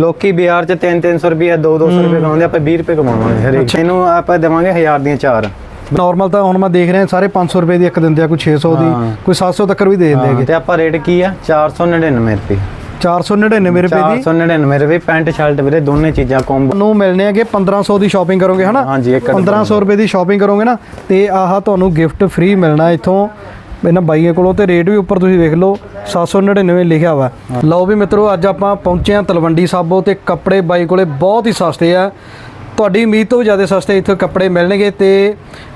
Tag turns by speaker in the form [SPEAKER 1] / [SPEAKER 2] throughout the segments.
[SPEAKER 1] ਲੋਕੀ ਬਿਹਾਰ ਚ 3-300 ਰੁਪਏ 2-200 ਰੁਪਏ ਕਮਾਉਂਦੇ ਆਪਾਂ 20 ਰੁਪਏ ਕਮਾਵਾਂਗੇ ਹਰੇਕ ਇਹਨੂੰ ਆਪਾਂ ਦੇਵਾਂਗੇ 1000 ਦੀਆਂ ਚਾਰ।
[SPEAKER 2] ਨਾਰਮਲ ਤਾਂ ਹੁਣ ਮੈਂ ਦੇਖ ਰਿਹਾ ਸਾਰੇ 500 ਰੁਪਏ ਦੀ ਇੱਕ ਦਿੰਦੇ ਆ ਕੋਈ 600 ਦੀ। ਕੋਈ 700 ਤੱਕ ਵੀ ਦੇ ਦਿੰਦੇ ਹੈਗੇ।
[SPEAKER 1] ਤੇ ਆਪਾਂ ਰੇਟ ਕੀ ਆ? 499 ਰੁਪਏ।
[SPEAKER 2] 499 ਰੁਪਏ ਦੀ?
[SPEAKER 1] 499 ਰੁਪਏ ਪੈਂਟ ਸ਼ਰਟ ਵੀਰੇ ਦੋਨੇ ਚੀਜ਼ਾਂ ਕੰਬੋ
[SPEAKER 2] ਨੂੰ ਮਿਲਣੇ ਹੈਗੇ 1500 ਦੀ ਸ਼ਾਪਿੰਗ ਕਰੋਗੇ ਹਨਾ?
[SPEAKER 1] ਹਾਂਜੀ, ਇੱਕ
[SPEAKER 2] 1500 ਰੁਪਏ ਦੀ ਸ਼ਾਪਿੰਗ ਕਰੋਗੇ ਨਾ ਤੇ ਆਹ ਤੁਹਾਨੂੰ ਗਿਫਟ ਫ੍ਰੀ ਮਿਲਣਾ ਇੱਥੋਂ। ਇਹਨਾਂ ਬਾਈਆਂ ਕੋਲੋਂ ਤੇ ਰੇਟ ਵੀ ਉੱਪਰ ਤੁਸੀਂ ਵੇਖ ਲਓ 799 ਲਿਖਿਆ ਵਾ। ਲਓ ਵੀ ਮਿੱਤਰੋ ਅੱਜ ਆਪਾਂ ਪਹੁੰਚੇ ਹਾਂ ਤਲਵੰਡੀ ਸਾਬੋ ਤੇ ਕੱਪੜੇ ਬਾਈ ਕੋਲੇ ਬਹੁਤ ਹੀ ਸਸਤੇ ਆ। ਤੁਹਾਡੀ ਉਮੀਦ ਤੋਂ ਜ਼ਿਆਦਾ ਸਸਤੇ ਇੱਥੇ ਕੱਪੜੇ ਮਿਲਣਗੇ ਤੇ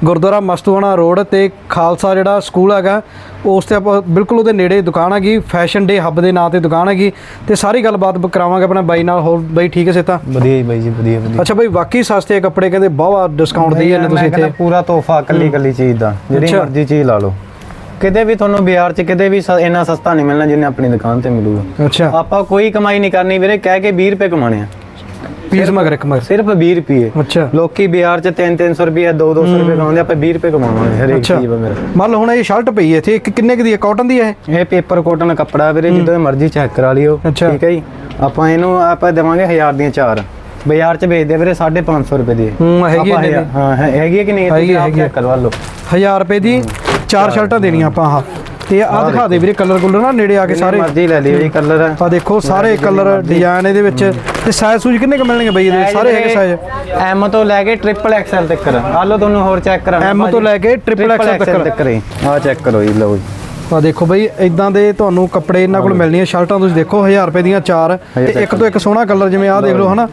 [SPEAKER 2] ਗੁਰਦੁਆਰਾ ਮਸਤੂਆਣਾ ਰੋਡ ਤੇ ਖਾਲਸਾ ਜਿਹੜਾ ਸਕੂਲ ਹੈਗਾ ਉਸ ਤੇ ਆਪਾਂ ਬਿਲਕੁਲ ਉਹਦੇ ਨੇੜੇ ਦੁਕਾਨ ਹੈਗੀ ਫੈਸ਼ਨ ਡੇ ਹੱਬ ਦੇ ਨਾਂ ਤੇ ਦੁਕਾਨ ਹੈਗੀ। ਤੇ ਸਾਰੀ ਗੱਲਬਾਤ ਕਰਾਵਾਂਗੇ ਆਪਣਾ ਬਾਈ ਨਾਲ ਹੋਰ ਬਾਈ ਠੀਕ ਹੈ ਸੇਤਾ
[SPEAKER 1] ਵਧੀਆ ਜੀ ਬਾਈ ਜੀ ਵਧੀਆ ਵਧੀਆ।
[SPEAKER 2] ਅੱਛਾ ਬਾਈ ਵਾਕਈ ਸਸਤੇ ਕੱਪੜੇ ਕਹਿੰਦੇ ਬਹੁਤ ਡਿਸਕਾਊਂਟ ਦੇਈ ਜਾਂਦੇ ਤੁਸੀਂ ਇੱਥੇ।
[SPEAKER 1] ਪੂਰਾ ਤੋਹਫਾ ਕੱਲੀ ਕੱਲੀ ਚੀਜ਼ ਦਾ ਜਿਹੜੀ। ਮਰਜ਼ੀ ਚੀਜ਼ ਲਾ ਲਓ। ਕਿਤੇ ਵੀ ਤੁਹਾਨੂੰ ਬਿਹਾਰ ਚ ਕਿਤੇ ਵੀ ਸ- ਇੰਨਾ ਸਸਤਾ ਨਹੀਂ ਮਿਲਣਾ ਜਿੰਨੇ ਆਪਣੀ ਦੁਕਾਨ ਤੇ ਮਿਲੂਗਾ।
[SPEAKER 2] ਅੱਛਾ।
[SPEAKER 1] ਆਪਾਂ ਕੋਈ ਕਮਾਈ ਨਹੀਂ ਕਰਨੀ ਵੀਰੇ ਕਹਿ ਕੇ 20 ਰੁਪਏ ਕਮਾਣੇ ਆ।
[SPEAKER 2] ਪੀਸ ਮਗਰ ਇੱਕ ਮਗਰ।
[SPEAKER 1] ਸਿਰਫ 20 ਰੁਪਏ।
[SPEAKER 2] ਅੱਛਾ।
[SPEAKER 1] ਲੋਕੀ ਬਿਹਾਰ ਚ 3-300 ਰੁਪਏ 2-200 ਰੁਪਏ ਕਮਾਉਂਦੇ ਆਪਾਂ 20 ਰੁਪਏ ਕਮਾਵਾਂਗੇ ਹਰੇਕ
[SPEAKER 2] ਅੱਛਾ।
[SPEAKER 1] ਚੀਜ਼ ਵਗੈਰਾ
[SPEAKER 2] ਮੰਨ ਲਓ ਹੁਣ ਇਹ ਸ਼ਰਟ ਪਈ ਹੈ ਇੱਥੇ ਇੱਕ ਕਿੰਨੇ ਕੁ ਦੀ ਹੈ? ਕਾਟਨ ਦੀ ਹੈ ਇਹ?
[SPEAKER 1] ਇਹ ਪੇਪਰ ਕੋਟਨ ਕੱਪੜਾ ਵੀਰੇ ਜਿੱਦਾਂ ਮਰਜ਼ੀ ਚੈੱਕ ਕਰਾ ਲਿਓ
[SPEAKER 2] ਅੱਛਾ।
[SPEAKER 1] ਠੀਕ ਹੈ ਜੀ? ਆਪਾਂ ਇਹਨੂੰ ਆਪਾਂ ਦੇਵਾਂਗੇ 1000 ਦੀਆਂ ਚਾਰ। ਬਾਜ਼ਾਰ ਚ ਵੇਚਦੇ ਵੀਰੇ 550 ਰੁਪਏ ਦੀ।
[SPEAKER 2] ਹੂੰ ਹੈਗੀ
[SPEAKER 1] ਆਪਾਂ
[SPEAKER 2] ਹੈ
[SPEAKER 1] ਹਜ਼ਾਰ- ਹਾਂ ਹੈ- ਹੈਗੀ ਹੈ ਕਿ ਨਹੀਂ?
[SPEAKER 2] ਹੈਗੀ
[SPEAKER 1] ਤੁਸੀਂ
[SPEAKER 2] ਹੈ,
[SPEAKER 1] ਆਪ
[SPEAKER 2] ਹੈਗੀ ਹੈ।
[SPEAKER 1] ਚੈੱਕ ਕਰਵਾ ਲਓ।
[SPEAKER 2] 1000 ਰੁਪਏ ਦੀ? ਚਾਰ ਸ਼ਰਟਾਂ ਦੇਣੀਆਂ ਆਪਾਂ ਆਹ ਤੇ ਆਹ ਦਿਖਾ ਦੇ ਵੀਰੇ ਕਲਰ ਕੁਲਰ ਨਾ ਨੇੜੇ ਆ ਕੇ ਸਾਰੇ।
[SPEAKER 1] ਮਰਜ਼ੀ ਲੈ ਲਿਓ ਜੀ ਕਲਰ।
[SPEAKER 2] ਆ ਦੇਖੋ ਸਾਰੇ ਕਲਰ ਡਿਜ਼ਾਈਨ ਇਹਦੇ ਵਿੱਚ। ਤੇ ਸਾਈਜ਼ ਸੂਜ ਕਿੰਨੇ ਕ ਮਿਲਣਗੇ ਬਈ ਇਹਦੇ? ਸਾਰੇ ਹੈਗੇ ਸਾਈਜ਼
[SPEAKER 1] ਐਮ ਤੋਂ ਲੈ ਕੇ ਟ੍ਰਿਪਲ ਐਕਸਲ ਤੱਕ। ਆ ਲਓ ਤੁਹਾਨੂੰ ਹੋਰ ਚੈੱਕ ਕਰਾਣਾ
[SPEAKER 2] M ਤੋਂ ਲੈ ਕੇ XL ਤੱਕ।
[SPEAKER 1] ਤੱਕ ਆ ਚੈੱਕ ਕਰੋ ਜੀ ਲਓ ਜੀ।
[SPEAKER 2] ਆ ਦੇਖੋ ਬਈ ਇਦਾਂ ਦੇ ਤੁਹਾਨੂੰ ਕੱਪੜੇ ਇਹਨਾਂ ਕੋਲ ਮਿਲਣੀਆਂ ਸ਼ਰਟਾਂ ਤੁਸੀਂ ਦੇਖੋ 1000 ਰੁਪਏ ਦੀਆਂ ਚਾਰ। ਤੇ ਇੱਕ ਤੋਂ ਇੱਕ ਸੋਹਣਾ ਕਲਰ ਜਿਵੇਂ ਆਹ ਦੇਖ ਲਓ ਹਨਾ?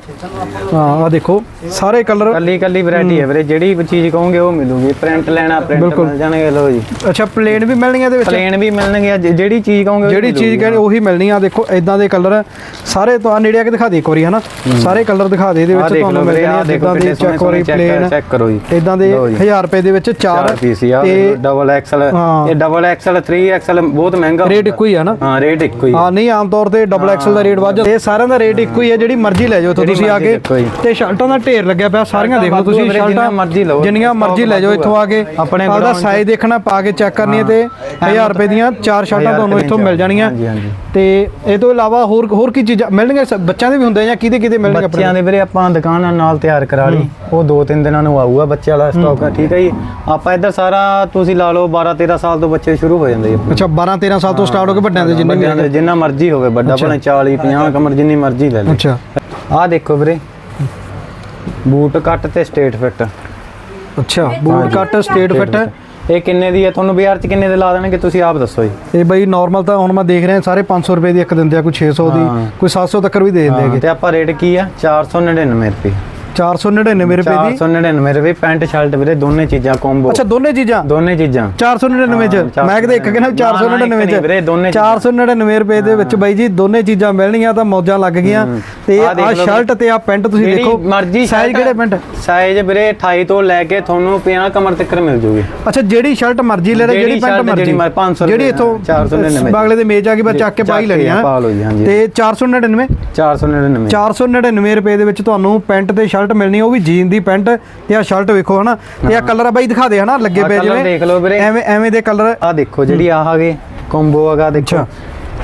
[SPEAKER 2] ਹਾਂ ਆ ਦੇਖੋ ਸਾਰੇ ਕਲਰ
[SPEAKER 1] ਕੱਲੀ ਕੱਲੀ ਵੈਰਾਈਟੀ ਹੈ ਵੀਰੇ ਜਿਹੜੀ ਚੀਜ਼ ਕਹੋਗੇ ਉਹ ਮਿਲੂਗੀ। ਪ੍ਰਿੰਟ ਲੈਣਾ ਪ੍ਰਿੰਟ। ਮਿਲ ਜਾਣਗੇ ਲਓ ਜੀ।
[SPEAKER 2] ਅੱਛਾ ਪਲੇਨ ਵੀ ਮਿਲਣਗੀਆਂ ਇਹਦੇ ਵਿੱਚ?
[SPEAKER 1] ਪਲੇਨ ਵੀ ਮਿਲਣਗੇ ਜ- ਜਿਹੜੀ ਚੀਜ਼ ਕਹੋਗੇ
[SPEAKER 2] ਜਿਹੜੀ ਚੀਜ਼ ਕਹਿੰਦੇ ਉਹੀ ਮਿਲਣੀ ਆ ਦੇਖੋ ਇਦਾਂ ਦੇ ਕਲਰ। ਸਾਰੇ ਤੋਂ ਆ ਨੇੜੇ ਆ ਕੇ ਦਿਖਾ ਦੇ ਇੱਕ ਵਾਰੀ ਹਨਾ? ਸਾਰੇ ਕਲਰ ਦਿਖਾ ਦੇ ਇਹਦੇ
[SPEAKER 1] ਆ
[SPEAKER 2] ਵਿੱਚ ਤੁਹਾਨੂੰ ਮਿਲਣਗੇ
[SPEAKER 1] ਆ ਦੇਖੋ
[SPEAKER 2] ਇਦਾਂ ਦੇ ਚੈੱਕ
[SPEAKER 1] ਸੋਹਣੇ
[SPEAKER 2] ਪਲੇਨ
[SPEAKER 1] ਚੈੱਕ ਕਰੋ ਜੀ।
[SPEAKER 2] ਇਦਾਂ ਦੇ
[SPEAKER 1] ਲਓ ਜੀ।
[SPEAKER 2] 1000 ਰੁਪਏ ਦੇ ਵਿੱਚ ਚਾਰ
[SPEAKER 1] ਪੀਸ ਆ ਡਬਲ ਐਕਸਲ। ਇਹ ਡਬਲ ਐਕਸਲ 3 ਐਕਸਲ ਬਹੁਤ ਮਹਿੰਗਾ
[SPEAKER 2] ਰੇਟ। ਇੱਕੋ ਹੀ ਆ ਨਾ
[SPEAKER 1] ਹਾਂ ਰੇਟ ਇੱਕੋ ਹੀ ਆ।
[SPEAKER 2] ਹਾਂ ਨਹੀਂ ਆਮ ਤੌਰ ਤੇ ਡਬਲ ਐਕਸਲ ਦਾ ਰੇਟ ਵੱਧ ਇਹ ਸਾਰਿਆਂ ਦਾ ਰੇਟ ਇੱਕੋ ਹੀ ਹੈ ਜਿਹੜੀ ਮਰਜ਼ੀ ਲੈ ਜਾਓ ਇੱਥੋਂ ਤੁਸੀਂ ਆ ਕੇ। ਤੇ ਸ਼ਰਟਾਂ ਦਾ ਢੇਰ ਲੱਗਿਆ ਪਿਆ ਸਾਰੀਆਂ ਦੇਖ ਲਓ ਤੁਸੀਂ ਸ਼ਰਟਾਂ
[SPEAKER 1] ਜਿੰਨਾ ਮਰਜ਼ੀ ਲਓ।
[SPEAKER 2] ਜਿੰਨੀਆਂ ਮਰਜ਼ੀ ਲੈ ਜਾਓ ਇੱਥੋਂ ਆ ਕੇ
[SPEAKER 1] ਆਪਣੇ
[SPEAKER 2] ਆਪਦਾ। ਸਾਈਜ਼ ਦੇਖਣਾ ਪਾ ਕੇ ਚੈੱਕ ਕਰਨੀ ਹੈ ਤੇ 1000 ਰੁਪਏ ਦੀਆਂ ਚਾਰ ਸ਼ਰਟਾਂ ਤੁਹਾਨੂੰ ਇੱਥੋਂ ਮਿਲ ਜਾਣੀਆਂ। ਤੇ ਇਹ ਤੋਂ ਇਲਾਵਾ ਹੋਰ ਹੋਰ ਕੀ ਚੀਜ਼ਾਂ ਮਿਲਣਗੀਆਂ ਬੱਚਿਆਂ ਦੇ ਵੀ ਹੁੰਦੇ ਜਾਂ ਕਿਹਦੇ ਕਿਹਦੇ ਮਿਲਣਗੇ
[SPEAKER 1] ਬੱਚਿਆਂ ਦੇ ਵੀਰੇ ਆਪਾਂ ਦੁਕਾਨ ਨਾਲ ਤਿਆਰ ਕਰਾ ਲਈ। ਉਹ ਦੋ ਤਿੰਨ ਦਿਨਾਂ ਨੂੰ ਆਊਗਾ ਬੱਚੇ ਵਾਲਾ ਸਟਾਕ ਆ ਠੀਕ ਹੈ ਜੀ। ਆਪਾਂ ਇੱਧਰ ਸਾਰਾ ਤੁਸੀਂ ਲਾ ਲਓ 12 13 ਸਾਲ ਤੋਂ ਬੱਚੇ ਸ਼ੁਰੂ ਹੋ ਜਾਂਦੇ ਜੀ।
[SPEAKER 2] ਅੱਛਾ 12 13 ਸਾਲ ਤੋਂ ਸਟਾਰਟ ਹੋ ਕੇ ਵੱਡਿਆਂ ਦੇ ਜਿੰਨੇ
[SPEAKER 1] ਜਿੰਨਾ ਮਰਜ਼ੀ ਹੋਵੇ ਵੱਡਾ ਭਾਵੇਂ 40 50 ਕਮਰ ਜਿੰਨੀ ਮਰਜ਼ੀ ਲੈ ਲੈ
[SPEAKER 2] ਅੱਛਾ।
[SPEAKER 1] ਆਹ ਦੇਖੋ ਵੀਰੇ ਬੂਟ ਕੱਟ ਤੇ ਸਟੇਟ ਫਿੱਟ।
[SPEAKER 2] ਅੱਛਾ ਬੂਟ ਕੱਟ ਸਟੇਟ ਫਿੱਟ।
[SPEAKER 1] ਇਹ ਕਿੰਨੇ ਦੀ ਹੈ? ਤੁਹਾਨੂੰ ਬਾਜ਼ਾਰ ਚ ਕਿੰਨੇ ਦੇ ਲਾ ਦੇਣਗੇ? ਤੁਸੀਂ ਆਪ ਦੱਸੋ ਜੀ।
[SPEAKER 2] ਇਹ ਬਈ ਨਾਰਮਲ ਤਾਂ ਹੁਣ ਮੈਂ ਦੇਖ ਰਿਹਾ ਸਾਰੇ 500 ਰੁਪਏ ਦੀ ਇੱਕ ਦਿੰਦੇ ਆ ਕੋਈ 600 ਦੀ
[SPEAKER 1] ਹਾਂ।
[SPEAKER 2] ਕੋਈ 700 ਤੱਕ ਵੀ ਦੇ ਦਿੰਦੇ ਹੈਗੇ।
[SPEAKER 1] ਤੇ ਆਪਾਂ ਰੇਟ ਕੀ ਆ? 499 ਰੁਪਏ।
[SPEAKER 2] 499 ਰੁਪਏ ਦੀ?
[SPEAKER 1] 499 ਰੁਪਏ ਪੈਂਟ ਸ਼ਰਟ ਵੀਰੇ ਦੋਨੇ ਚੀਜ਼ਾਂ ਕੰਬੋ
[SPEAKER 2] ਅੱਛਾ ਦੋਨੇ ਚੀਜ਼ਾਂ?
[SPEAKER 1] ਦੋਨੇ ਚੀਜ਼ਾਂ।
[SPEAKER 2] 499 ਚ? ਮੈਂ ਕਿਤੇ ਇੱਕ ਕਹਿੰਦਾ
[SPEAKER 1] ਨਾ, ਨਾ,
[SPEAKER 2] 499
[SPEAKER 1] ਇੱਕ ਨਹੀਂ ਵੀਰੇ,
[SPEAKER 2] ਚ
[SPEAKER 1] ਦੋਨੇ ਚੀਜ਼ਾਂ।
[SPEAKER 2] 499 ਰੁਪਏ ਦੇ ਵਿੱਚ ਬਾਈ ਜੀ ਦੋਨੇ ਚੀਜ਼ਾਂ ਮਿਲਣੀਆਂ ਤਾਂ ਮੌਜਾਂ ਲੱਗ ਗਈਆਂ। ਤੇ ਆ ਸ਼ਰਟ ਤੇ ਆ ਪੈਂਟ ਤੁਸੀਂ ਦੇਖੋ।
[SPEAKER 1] ਮਰਜ਼ੀ
[SPEAKER 2] ਸਾਈਜ਼ ਕਿਹੜੇ ਪੈਂਟ?
[SPEAKER 1] ਸਾਈਜ਼ ਵੀਰੇ 28 ਤੋਂ ਲੈ ਕੇ ਤੁਹਾਨੂੰ 50 ਕਮਰ ਤੱਕ ਮਿਲ ਜੂਗੀ।
[SPEAKER 2] ਅੱਛਾ ਜਿਹੜੀ ਸ਼ਰਟ ਮਰਜ਼ੀ ਲੈ ਲੈ
[SPEAKER 1] ਜਿਹੜੀ
[SPEAKER 2] ਪੈਂਟ ਮਰਜ਼ੀ
[SPEAKER 1] ਜਿਹੜੀ ਮਰ- 500
[SPEAKER 2] ਜਿਹੜੀ ਇਥੋਂ
[SPEAKER 1] 499
[SPEAKER 2] ਬਾਗਲੇ ਦੇ ਮੇਜ ਆ ਕੇ ਬਸ ਚੱਕ ਕੇ ਪਾਈ ਲੈਣੀ
[SPEAKER 1] ਹਾਂਜੀ।
[SPEAKER 2] ਤੇ 499
[SPEAKER 1] 499
[SPEAKER 2] 499 ਰੁਪਏ ਦੇ ਵਿੱਚ ਤੁਹਾਨੂੰ ਪੈਂਟ ਤੇ ਸ਼ਰਟ ਮਿਲਣੀ ਉਹ ਵੀ ਜੀਨ ਦੀ ਪੈਂਟ ਤੇ ਆ ਸ਼ਰਟ ਵੇਖੋ ਹਨਾ? ਤੇ ਆ ਕਲਰ ਆ ਬਾਈ ਦਿਖਾ ਦੇ ਹਨਾ? ਲੱਗੇ ਪਏ
[SPEAKER 1] colour ਦੇਖ ਲਓ ਵੀਰੇ।
[SPEAKER 2] ਐਵੇਂ ਐਵੇਂ ਦੇ ਕਲਰ
[SPEAKER 1] ਆ ਦੇਖੋ ਜਿਹੜੀ ਆਹ ਆ ਗਏ ਕੰਬੋ ਹੈਗਾ ਦੇਖੋ।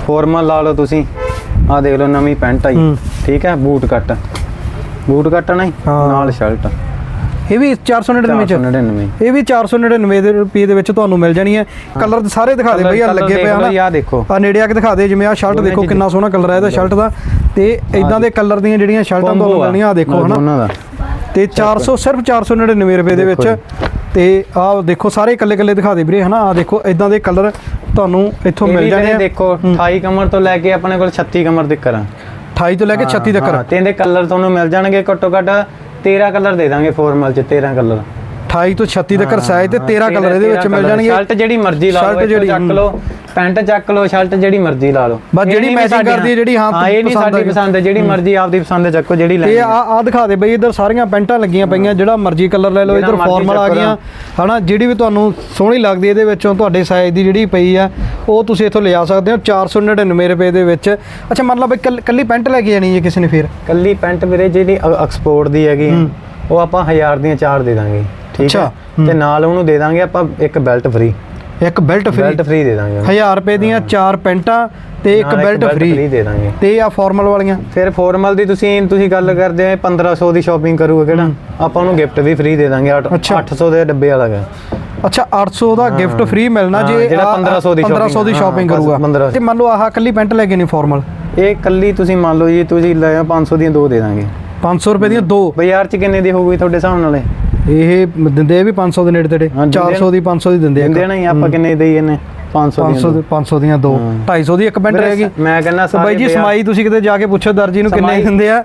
[SPEAKER 1] ਫਾਰਮਲ ਲਾ ਲਓ ਤੁਸੀਂ। ਆ ਦੇਖ ਲਓ ਨਵੀਂ ਪੈਂਟ ਆਈ। ਠੀਕ ਹੈ? ਬੂਟ ਕੱਟ। ਬੂਟ ਕੱਟ ਨਹੀਂ। ਨਾਲ ਸ਼ਰਟ
[SPEAKER 2] ਇਹ ਵੀ 499 ਚ।
[SPEAKER 1] 499
[SPEAKER 2] ਇਹ ਵੀ 499 ਦੇ ਰੁਪਏ ਦੇ ਵਿੱਚ ਤੁਹਾਨੂੰ ਮਿਲ ਜਾਣੀ ਹੈ। ਕਲਰ ਸਾਰੇ ਦਿਖਾ ਦੇ ਬਈ ਆ ਲੱਗੇ
[SPEAKER 1] ਜੀ,
[SPEAKER 2] ਹਨਾ
[SPEAKER 1] ਦੇਖੋ।
[SPEAKER 2] ਆ ਨੇੜੇ ਆ ਕੇ ਦਿਖਾ ਦੇ ਜਿਵੇਂ ਆ ਸ਼ਰਟ ਦੇਖੋ ਕਿੰਨਾ। ਸੋਹਣਾ ਕਲਰ ਹੈ ਇਹਦਾ ਸ਼ਰਟ ਦਾ। ਤੇ ਇਦਾਂ ਦੇ ਕਲਰ ਦੀਆਂ ਜਿਹੜੀਆਂ ਸ਼ਰਟਾਂ ਤੁਹਾਨੂੰ
[SPEAKER 1] Combo ਆ,
[SPEAKER 2] ਦੇਖੋ ਹਨਾ। ਤੇ 400 ਸਿਰਫ 499 ਰੁਪਏ ਦੇ ਵਿੱਚ। ਤੇ ਆਹ ਦੇਖੋ ਸਾਰੇ ਇਕੱਲੇ ਇਕੱਲੇ ਦਿਖਾ ਦੇ ਵੀਰੇ ਹਨਾ। ਆ ਦੇਖੋ ਇਦਾਂ ਦੇ ਕਲਰ ਤੁਹਾਨੂੰ ਇੱਥੋਂ ਮਿਲ ਜਾਣੇ ਆ।
[SPEAKER 1] ਦੇਖੋ 28 ਕਮਰ ਤੋਂ ਲੈ ਕੇ ਆਪਣੇ ਕੋਲ 36 ਕਮਰ ਤੱਕ ਆ।
[SPEAKER 2] 28 ਤੋਂ ਲੈ ਕੇ 36 ਤੱਕ।
[SPEAKER 1] ਹਾਂ, ਤੇ ਇਹਦੇ ਕਲਰ ਤੁਹਾਨੂੰ ਮਿਲ ਜਾਣਗੇ ਘੱਟੋ ਘੱਟ 13 ਕਲਰ ਦੇ ਦਾਂਗੇ ਫਾਰਮਲ ਚ 13 ਕਲਰ।
[SPEAKER 2] 28 ਤੋਂ 36 ਤੱਕ ਸਾਈਜ਼ ਤੇ 13 ਕਲਰ ਇਹਦੇ ਵਿੱਚ ਮਿਲ ਜਾਣਗੇ।
[SPEAKER 1] ਸ਼ਰਟ ਜਿਹੜੀ ਮਰਜ਼ੀ ਲਓ ਚੱਕ ਲਓ। ਪੈਂਟ ਚੱਕ ਲਓ ਸ਼ਰਟ ਜਿਹੜੀ ਮਰਜ਼ੀ ਲਾ ਲਓ।
[SPEAKER 2] ਬਸ
[SPEAKER 1] ਇਹ
[SPEAKER 2] ਜਿਹੜੀ
[SPEAKER 1] ਸਾਡੀਆਂ-
[SPEAKER 2] ਕਰਦੀ ਹੈ, ਜਿਹੜੀ ਹਾਂ
[SPEAKER 1] ਹਾਂ ਇਹ ਨਹੀਂ ਸਾਡੀ। ਪਸੰਦ ਹੈ ਜਿਹੜੀ ਮਰਜ਼ੀ ਆਪਦੀ ਪਸੰਦ ਹੈ ਚੱਕੋ ਜਿਹੜੀ ਲੈਣੀ
[SPEAKER 2] ਆ ਆ ਦਿਖਾ ਦੇ ਬਈ ਇਧਰ ਸਾਰੀਆਂ ਪੈਂਟਾਂ ਲੱਗੀਆਂ ਪਈਆਂ ਜਿਹੜਾ ਮਰਜ਼ੀ ਕਲਰ ਲੈ ਲਓ ਇਧਰ ਫਾਰਮਲ ਆ ਗਈਆਂ। ਹਨਾ ਜਿਹੜੀ ਵੀ ਤੁਹਾਨੂੰ ਸੋਹਣੀ ਲੱਗਦੀ ਇਹਦੇ ਵਿੱਚੋਂ ਤੁਹਾਡੇ ਸਾਈਜ਼ ਦੀ ਜਿਹੜੀ ਪਈ ਆ ਉਹ ਤੁਸੀਂ ਇੱਥੋਂ ਲਿਆ ਸਕਦੇ ਹੋ 499 ਰੁਪਏ ਦੇ ਵਿੱਚ। ਅੱਛਾ ਬਈ ਕੱਲ- ਪੈਂਟ ਲੈ ਕੇ ਜਾਣੀ ਹੈ ਕਿਸੇ ਨੇ ਫਿਰ?
[SPEAKER 1] ਕੱਲੀ ਪੈਂਟ ਵੀਰੇ ਜਿਹੜੀ ਐਕਸਪੋਰਟ ਦੀ ਹੈਗੀ ਉਹ ਆਪਾਂ 1000 ਦੀਆਂ ਚਾਰ ਦੇ ਦਾਂਗੇ ਠੀਕ ਹੈ? ਤੇ ਨਾਲ ਉਹਨੂੰ ਦੇ ਦਾਂਗੇ ਆਪਾਂ ਇੱਕ ਬੈਲਟ ਫ੍ਰੀ
[SPEAKER 2] ਇੱਕ ਬੈਲਟ ਫ੍ਰੀ
[SPEAKER 1] ਬੈਲਟ ਫ੍ਰੀ ਦੇ ਦਾਂਗੇ।
[SPEAKER 2] 1000 ਰੁਪਏ ਦੀਆਂ ਚਾਰ ਪੈਂਟਾਂ ਤੇ ਇੱਕ ਬੈਲਟ
[SPEAKER 1] ਫ੍ਰੀ ਦੇ ਦਾਂਗੇ।
[SPEAKER 2] ਤੇ ਆ ਫਾਰਮਲ ਵਾਲੀਆਂ।
[SPEAKER 1] ਫਿਰ ਫਾਰਮਲ ਦੀ ਤੁਸੀਂ ਤੁਸੀਂ ਗੱਲ ਕਰਦੇ ਆ 1500 ਦੀ ਸ਼ਾਪਿੰਗ ਕਰੂਗਾ ਕਿਹੜਾ? ਆਪਾਂ ਉਹਨੂੰ ਗਿਫਟ ਵੀ ਫ੍ਰੀ ਦੇ ਦਾਂਗੇ ਅੱਠ-
[SPEAKER 2] ਅੱਛਾ।
[SPEAKER 1] 800 ਦੇ ਡੱਬੇ ਵਾਲਾ ਹੈ
[SPEAKER 2] ਅੱਛਾ 800 ਦਾ ਗਿਫਟ ਫ੍ਰੀ ਮਿਲਣਾ ਜੇ
[SPEAKER 1] ਜਿਹੜਾ
[SPEAKER 2] ਆਹ
[SPEAKER 1] 1500 ਦੀ
[SPEAKER 2] 1500 ਦੀ ਸ਼ਾਪਿੰਗ ਕਰੂਗਾ।
[SPEAKER 1] 1500
[SPEAKER 2] ਤੇ ਮੰਨ ਲਓ ਆਹ ਕੱਲੀ ਪੈਂਟ ਲੈ ਕੇ ਨਹੀਂ ਫਾਰਮਲ
[SPEAKER 1] ਇਹ ਕੱਲੀ ਤੁਸੀਂ ਮੰਨ ਲਓ ਜੀ ਤੁਸੀਂ ਲੈ ਆਓ 500 ਦੀਆਂ ਦੋ ਦੇ ਦਾਂਗੇ।
[SPEAKER 2] 500 ਰੁਪਏ ਦੀਆਂ ਦੋ।
[SPEAKER 1] ਬਾਜ਼ਾਰ 'ਚ ਕਿੰਨੇ ਦੀ ਹੋਊਗੀ ਤੁਹਾਡੇ ਹਿਸਾਬ ਨਾਲ ਇਹ?
[SPEAKER 2] ਇਹ ਦਿੰਦੇ ਆ ਵੀ 500 ਦੇ ਨੇੜੇ ਤੇੜੇ
[SPEAKER 1] ਹਾਂ, ਦਿੰਦੇ
[SPEAKER 2] 400 ਦੀ 500 ਦੀ ਦਿੰਦੇ ਆ
[SPEAKER 1] ਦਿੰਦੇ ਨਹੀਂ ਆਪਾਂ ਕਿੰਨੇ ਦੇਈ ਇਹਨੇ? 500 ਦੀਆਂ
[SPEAKER 2] 500 ਦੇ। 500 ਦੀਆਂ ਦੋ। 250 ਦੀ ਇੱਕ ਪੈਂਟ ਰਹੇਗੀ
[SPEAKER 1] ਮੈਂ ਕਹਿੰਦਾ
[SPEAKER 2] ਤੇ ਬਾਈ ਜੀ
[SPEAKER 1] ਸਾਰੇ
[SPEAKER 2] ਸਮਾਈ ਤੁਸੀਂ ਕਿਤੇ ਜਾ ਕੇ ਪੁੱਛੋ ਦਰਜੀ ਨੂੰ ਕਿੰਨੇ ਦਿੰਦੇ ਆ।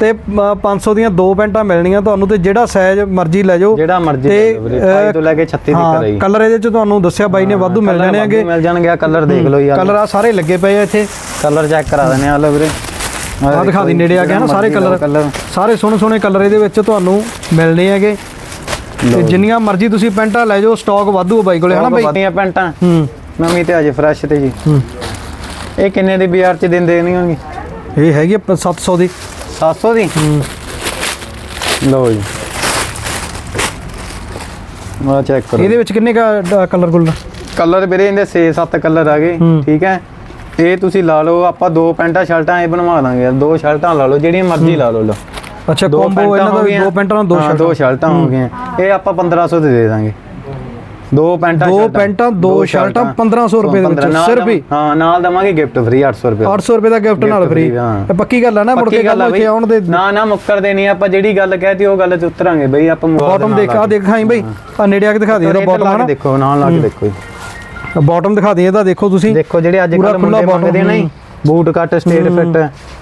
[SPEAKER 2] ਤੇ ਅ, 500 ਦੀਆਂ ਦੋ ਪੈਂਟਾਂ ਮਿਲਣੀਆਂ ਤੁਹਾਨੂੰ ਤੇ ਜਿਹੜਾ ਸਾਈਜ਼ ਮਰਜ਼ੀ ਲੈ ਜਾਓ।
[SPEAKER 1] ਜਿਹੜਾ ਮਰਜ਼ੀ
[SPEAKER 2] ਤੇ,
[SPEAKER 1] ਲੈ ਵੀਰੇ, 28 ਤੋਂ ਲੈ ਕੇ 36
[SPEAKER 2] ਹਾਂ
[SPEAKER 1] ਤੱਕ ਰਹੀ
[SPEAKER 2] ਕਲਰ ਇਹਦੇ ਚ ਤੁਹਾਨੂੰ ਦੱਸਿਆ ਬਾਈ ਨੇ ਵਾਧੂ ਮਿਲ ਜਾਣੇ ਹੈਗੇ
[SPEAKER 1] ਮਿਲ ਜਾਣਗੇ ਕਲਰ ਦੇਖ ਲਓ ਯਾਰ
[SPEAKER 2] ਕਲਰ ਆ ਸਾਰੇ ਲੱਗੇ ਪਏ ਆ ਇੱਥੇ।
[SPEAKER 1] ਕਲਰ ਚੈੱਕ ਕਰਾ ਦਿੰਦੇ ਆ ਲਓ ਵੀਰੇ।
[SPEAKER 2] ਆ ਦਿਖਾ ਦੀ ਨੇੜੇ ਆ ਗਿਆ ਨਾ ਸਾਰੇ ਕਲਰ
[SPEAKER 1] ਕਲਰ
[SPEAKER 2] ਸਾਰੇ ਸੋਹਣੇ ਸੋਹਣੇ ਕਲਰ ਇਹਦੇ ਵਿੱਚ ਤੁਹਾਨੂੰ ਮਿਲਣੇ ਹੈਗੇ। ਤੇ ਜਿੰਨੀਆਂ ਮਰਜ਼ੀ ਤੁਸੀਂ ਪੈਂਟਾਂ ਲੈ ਜਾਓ ਸਟਾਕ ਵਾਧੂ ਆ ਬਾਈ ਕੋਲੇ ਹਨਾ ਬਾਈ?
[SPEAKER 1] ਬਾਈਆਂ ਪੈਂਟਾਂ।
[SPEAKER 2] ਹੂੰ।
[SPEAKER 1] ਨਵੀਂ ਤੇ ਅਜੇ ਫਰੈਸ਼ ਤੇ ਜੀ।
[SPEAKER 2] ਹੂੰ।
[SPEAKER 1] ਇਹ ਕਿੰਨੇ ਦੀ ਬਾਜ਼ਾਰ 'ਚ ਦਿੰਦੇ ਨਹੀਂ ਹੋਣਗੇ
[SPEAKER 2] ਇਹ ਹੈਗੀ ਆ ਪ- 700 ਦੀ।
[SPEAKER 1] 700 ਦੀ?
[SPEAKER 2] ਹੂੰ।
[SPEAKER 1] ਲਓ ਜੀ। ਮਾ ਚੈੱਕ ਕਰੋ।
[SPEAKER 2] ਇਹਦੇ ਵਿੱਚ ਕਿੰਨੇ ਕਾ ਕਲਰ ਗੁੱਲ
[SPEAKER 1] ਕਲਰ ਵੀਰੇ ਇਹਦੇ 6-7 ਕਲਰ ਆ ਗਏ। ਠੀਕ ਹੈ? ਇਹ ਤੁਸੀਂ ਲਾ ਲਓ ਆਪਾਂ ਦੋ ਪੈਂਟਾਂ ਸ਼ਰਟਾਂ ਇਹ ਬਣਵਾ ਦਾਂਗੇ ਦੋ ਸ਼ਰਟਾਂ ਲਾ ਲਓ ਜਿਹੜੀਆਂ ਮਰਜ਼ੀ ਲਾ ਲਓ ਲਓ।
[SPEAKER 2] ਅੱਛਾ
[SPEAKER 1] ਦੋ ਪੈਂਟਾਂ
[SPEAKER 2] ਇਹਨਾਂ ਦਾ
[SPEAKER 1] ਹੋ
[SPEAKER 2] ਵੀ
[SPEAKER 1] ਗਈਆਂ।
[SPEAKER 2] ਦੋ ਪੈਂਟਾਂ ਨਾਲ ਦੋ
[SPEAKER 1] ਹਾਂ,
[SPEAKER 2] ਸ਼ਰਟ।
[SPEAKER 1] ਦੋ ਸ਼ਰਟਾਂ ਹੋ ਗਈਆਂ। ਇਹ ਆਪਾਂ 1500 ਦੇ ਦੇ ਦਾਂਗੇ। ਦੋ ਪੈਂਟਾਂ
[SPEAKER 2] ਦੋ
[SPEAKER 1] ਸ਼ਰਟਾਂ।
[SPEAKER 2] ਪੈਂਟਾਂ, ਦੋ ਸ਼ਰਟਾਂ, 1500 ਰੁਪਏ ਦੇ ਵਿੱਚ,
[SPEAKER 1] 15 ਨਾਲ
[SPEAKER 2] ਸਿਰਫ ਹੀ।
[SPEAKER 1] ਹਾਂ ਨਾਲ ਦਵਾਂਗੇ ਗਿਫਟ ਫ੍ਰੀ 800 ਰੁਪਏ।
[SPEAKER 2] 800 ਰੁਪਏ ਦਾ ਗਿਫਟ ਨਾਲ ਫ੍ਰੀ
[SPEAKER 1] ਹਾਂ।
[SPEAKER 2] ਇਹ ਪੱਕੀ ਗੱਲ ਆ ਨਾ ਮੁੜ ਕੇ
[SPEAKER 1] ਪੱਕੀ ਗੱਲ ਆ
[SPEAKER 2] ਇੱਥੇ
[SPEAKER 1] ਬਈ।
[SPEAKER 2] ਆਉਣ ਦੇ
[SPEAKER 1] ਨਾ ਨਾ ਮੁੱਕਰਦੇ ਨਹੀਂ। ਆਪਾਂ ਜਿਹੜੀ ਗੱਲ ਕਹਿਤੀ ਉਹ ਗੱਲ ਤੇ ਉਤਰਾਂਗੇ ਬਈ ਆਪਾਂ
[SPEAKER 2] ਬਾਟਮ ਦੇਖ ਆ। ਦਿਖਾਈ ਬਈ। ਆ ਨੇੜੇ ਆ ਕੇ ਦਿਖਾ ਦੇ ਇਹਦਾ ਬਾਟਮ ਹਨਾ।
[SPEAKER 1] ਦੇਖੋ ਨਾਲ ਲਾ ਕੇ ਦੇਖੋ ਜੀ।
[SPEAKER 2] ਬਾਟਮ ਦਿਖਾ ਦੇ ਇਹਦਾ ਦੇਖੋ ਤੁਸੀਂ।
[SPEAKER 1] ਦੇਖੋ ਜਿਹੜੇ ਅੱਜ
[SPEAKER 2] ਪੂਰਾ
[SPEAKER 1] ਕੱਲ
[SPEAKER 2] ਖੁੱਲਾ
[SPEAKER 1] ਮੁੰਡੇ
[SPEAKER 2] bottom,
[SPEAKER 1] ਮੰਗਦੇ ਨੇ।
[SPEAKER 2] ਹੂੰ।
[SPEAKER 1] ਬੂਟ ਕੱਟ ਸਟੇਟ ਫਿੱਟ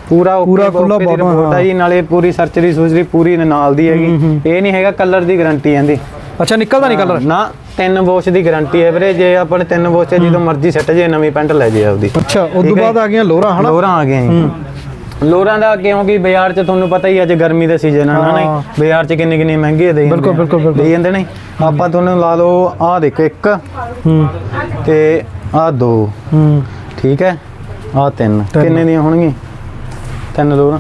[SPEAKER 1] ਪੂਰਾ
[SPEAKER 2] ਪੂਰਾ ਖੁੱਲਾ
[SPEAKER 1] ਆ
[SPEAKER 2] ਹਾਂ।
[SPEAKER 1] ਜੀ ਨਾਲੇ ਪੂਰੀ ਸਰਚਰੀ ਸੁਚਰੀ ਪੂਰੀ ਨਾਲ ਦੀ ਹੈਗੀ। ਇਹ ਨਹੀਂ ਹੈਗਾ ਕਲਰ ਦੀ ਗਾਰੰਟੀ ਆਂਦੀ
[SPEAKER 2] ਅੱਛਾ ਨਿਕਲਦਾ ਨਹੀਂ ਕਲਰ?
[SPEAKER 1] ਨਾ ਤਿੰਨ ਵਾਸ਼ ਦੀ ਗਾਰੰਟੀ ਹੈ ਵੀਰੇ। ਜੇ ਆਪਣੇ ਤਿੰਨ ਵਾਸ਼ ਜਦੋਂ ਮਰਜ਼ੀ ਸੈੱਟ ਜੇ ਨਵੀਂ ਪੈਂਟ ਲੈ ਜੇ ਆਪਦੀ।
[SPEAKER 2] ਅੱਛਾ ਉਸ ਤੋਂ। ਬਾਅਦ ਆ ਗਈਆਂ ਲੋਰਾ ਹਨਾ?
[SPEAKER 1] ਲੋਰਾਂ ਆ ਗਈਆਂ ਲੋਰਾਂ ਦਾ ਕਿਉਂਕਿ ਬਾਜ਼ਾਰ 'ਚ ਤੁਹਾਨੂੰ ਪਤਾ ਹੀ ਅੱਜ ਗਰਮੀ ਦਾ ਸੀਜ਼ਨ ਆ ਨਾ। ਨਹੀਂ? ਬਾਜ਼ਾਰ 'ਚ ਕਿੰਨੇ ਕਿੰਨੇ ਮਹਿੰਗੇ ਦੇ
[SPEAKER 2] ਬਿਲਕੁਲ, ਬਿਲਕੁਲ, ਬਿਲਕੁਲ।
[SPEAKER 1] ਦੇ ਜਾਂਦੇ ਨੇ ਆਪਾਂ ਤੁਹਾਨੂੰ ਲਾ ਲਓ ਆਹ ਦੇਖੋ ਇੱਕ
[SPEAKER 2] ਹੂੰ।
[SPEAKER 1] ਤੇ ਆਹ ਦੋ।
[SPEAKER 2] ਹੂੰ।
[SPEAKER 1] ਠੀਕ ਹੈ? ਆਹ ਤਿੰਨ।
[SPEAKER 2] ਤਿੰਨ।
[SPEAKER 1] ਕਿੰਨੇ ਦੀਆਂ ਹੋਣਗੀਆਂ? ਤਿੰਨ ਲੋਰਾਂ